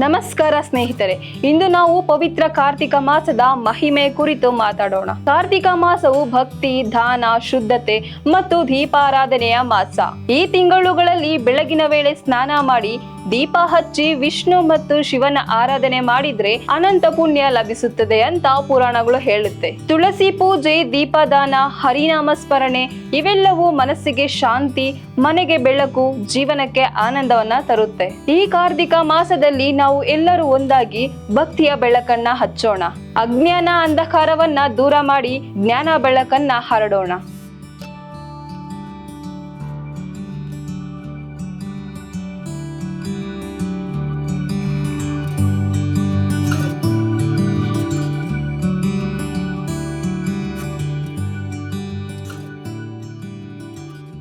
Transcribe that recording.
ನಮಸ್ಕಾರ ಸ್ನೇಹಿತರೆ. ಇಂದು ನಾವು ಪವಿತ್ರ ಕಾರ್ತಿಕ ಮಾಸದ ಮಹಿಮೆ ಕುರಿತು ಮಾತಾಡೋಣ. ಕಾರ್ತಿಕ ಮಾಸವು ಭಕ್ತಿ, ದಾನ, ಶುದ್ಧತೆ ಮತ್ತು ದೀಪಾರಾಧನೆಯ ಮಾಸ. ಈ ತಿಂಗಳುಗಳಲ್ಲಿ ಬೆಳಗಿನ ವೇಳೆ ಸ್ನಾನ ಮಾಡಿ ದೀಪ ಹಚ್ಚಿ ವಿಷ್ಣು ಮತ್ತು ಶಿವನ ಆರಾಧನೆ ಮಾಡಿದ್ರೆ ಅನಂತ ಪುಣ್ಯ ಲಭಿಸುತ್ತದೆ ಅಂತ ಪುರಾಣಗಳು ಹೇಳುತ್ತೆ. ತುಳಸಿ ಪೂಜೆ, ದೀಪದಾನ, ಹರಿನಾಮ ಸ್ಮರಣೆ ಇವೆಲ್ಲವೂ ಮನಸ್ಸಿಗೆ ಶಾಂತಿ, ಮನೆಗೆ ಬೆಳಕು, ಜೀವನಕ್ಕೆ ಆನಂದವನ್ನ ತರುತ್ತೆ. ಈ ಕಾರ್ತಿಕ ಮಾಸದಲ್ಲಿ ನಾವು ಎಲ್ಲರೂ ಒಂದಾಗಿ ಭಕ್ತಿಯ ಬೆಳಕನ್ನ ಹಚ್ಚೋಣ. ಅಜ್ಞಾನ ಅಂಧಕಾರವನ್ನ ದೂರ ಮಾಡಿ ಜ್ಞಾನ ಬೆಳಕನ್ನ ಹರಡೋಣ.